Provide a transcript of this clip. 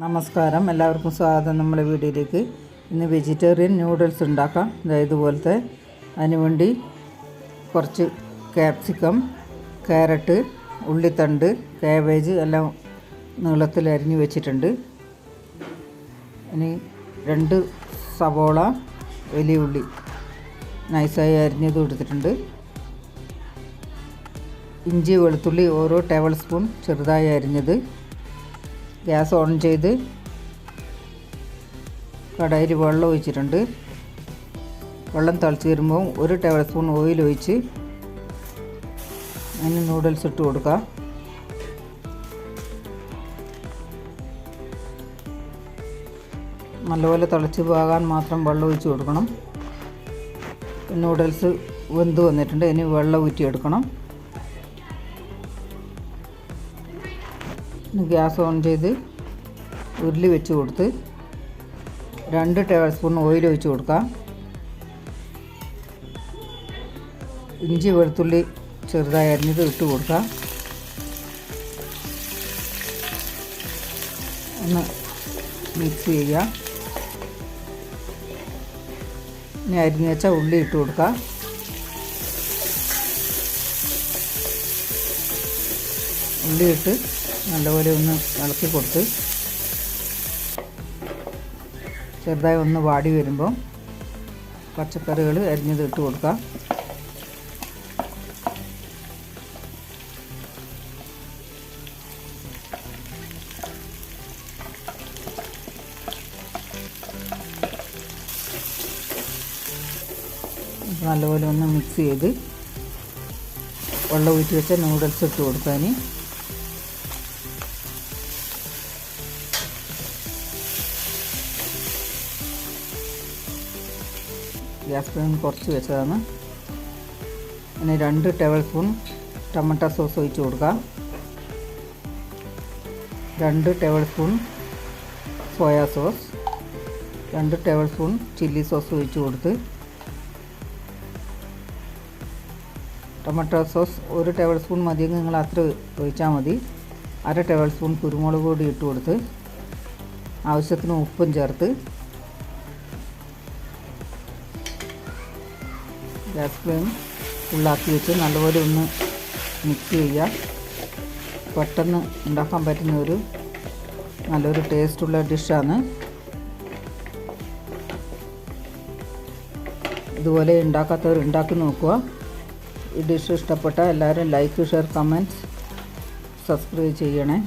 നമസ്കാരം. എല്ലാവർക്കും സ്വാഗതം നമ്മുടെ വീഡിയോയിലേക്ക് ഇന്ന് വെജിറ്റേറിയൻ ന്യൂഡിൽസ് ഉണ്ടാക്കാം. ഇതുപോലത്തെ അതിനുവേണ്ടി കുറച്ച് ക്യാപ്സിക്കം ക്യാരറ്റ് ഉള്ളിത്തണ്ട് കാബേജ് എല്ലാം നീളത്തിൽ അരിഞ്ഞു വെച്ചിട്ടുണ്ട്. ഇനി രണ്ട് സവോള വലിയ ഉള്ളി നൈസായി അരിഞ്ഞത് കൊടുത്തിട്ടുണ്ട്. ഇഞ്ചി വെളുത്തുള്ളി ഓരോ ടേബിൾ സ്പൂൺ ചെറുതായി അരിഞ്ഞത്. ഗ്യാസ് ഓൺ ചെയ്ത് കടയിൽ വെള്ളം ഒഴിച്ചിട്ടുണ്ട്. വെള്ളം തിളച്ച് വരുമ്പോൾ ഒരു ടേബിൾ സ്പൂൺ ഓയിൽ ഒഴിച്ച് അതിന് നൂഡിൽസ് ഇട്ട് കൊടുക്കുക നല്ലപോലെ തിളച്ച് പോകാൻ മാത്രം വെള്ളം ഒഴിച്ച് കൊടുക്കണം. നൂഡിൽസ് വെന്ത് വന്നിട്ടുണ്ട്. ഇനി വെള്ളം ഊറ്റിയെടുക്കണം. ഗ്യാസ് ഓൺ ചെയ്ത് ഉരുളി വെച്ച് കൊടുത്ത് രണ്ട് ടേബിൾ സ്പൂൺ ഓയിൽ ഒഴിച്ച് കൊടുക്കാം. ഇഞ്ചി വെളുത്തുള്ളി ചെറുതായി അരിഞ്ഞത് ഇട്ട് കൊടുക്കാം. ഒന്ന് മിക്സ് ചെയ്യുക. ഇനി അരിഞ്ഞ് വെച്ച ഉള്ളി ഇട്ട് കൊടുക്കാം. ഉള്ളി ഇട്ട് നല്ലപോലെ ഒന്ന് ഇളക്കി കൊടുത്ത് ചെറുതായി ഒന്ന് വാടി വരുമ്പോൾ പച്ചക്കറികൾ അരിഞ്ഞത് ഇട്ട് കൊടുക്കാം. നല്ലപോലെ ഒന്ന് മിക്സ് ചെയ്ത് വെള്ളം ഊറ്റി വെച്ച നൂഡിൽസ് ഇട്ട് കൊടുക്കാൻ ഗ്യാസ് ഫ്ലെയിം കുറച്ച് വെച്ചതാണ്. ഇനി രണ്ട് ടേബിൾ സ്പൂൺ ടൊമാറ്റോ സോസ് ഒഴിച്ച് കൊടുക്കാം രണ്ട് ടേബിൾ സ്പൂൺ സോയാ സോസ്. രണ്ട് ടേബിൾ സ്പൂൺ ചില്ലി സോസ് ഒഴിച്ച് കൊടുത്ത് ടൊമാറ്റോ സോസ് ഒരു ടേബിൾ സ്പൂൺ മതിയെങ്കിൽ നിങ്ങൾ അത്ര ഒഴിച്ചാൽ മതി. അര ടേബിൾ സ്പൂൺ കുരുമുളക് പൊടി ഇട്ട് കൊടുത്ത് ആവശ്യത്തിന് ഉപ്പും ചേർത്ത് ഗ്യാസ് ഫ്ലെയിം ഫുള്ളാക്കി വെച്ച് നല്ലപോലെ ഒന്ന് മിക്സ് ചെയ്യുക. പെട്ടെന്ന് ഉണ്ടാക്കാൻ പറ്റുന്ന ഒരു നല്ലൊരു ടേസ്റ്റുള്ള ഡിഷാണ് ഇതുപോലെ ഉണ്ടാക്കാത്തവർ ഉണ്ടാക്കി നോക്കുക. ഈ ഡിഷ് ഇഷ്ടപ്പെട്ട എല്ലാവരും ലൈക്ക് ഷെയർ കമന്റ്സ് സബ്സ്ക്രൈബ് ചെയ്യണേ.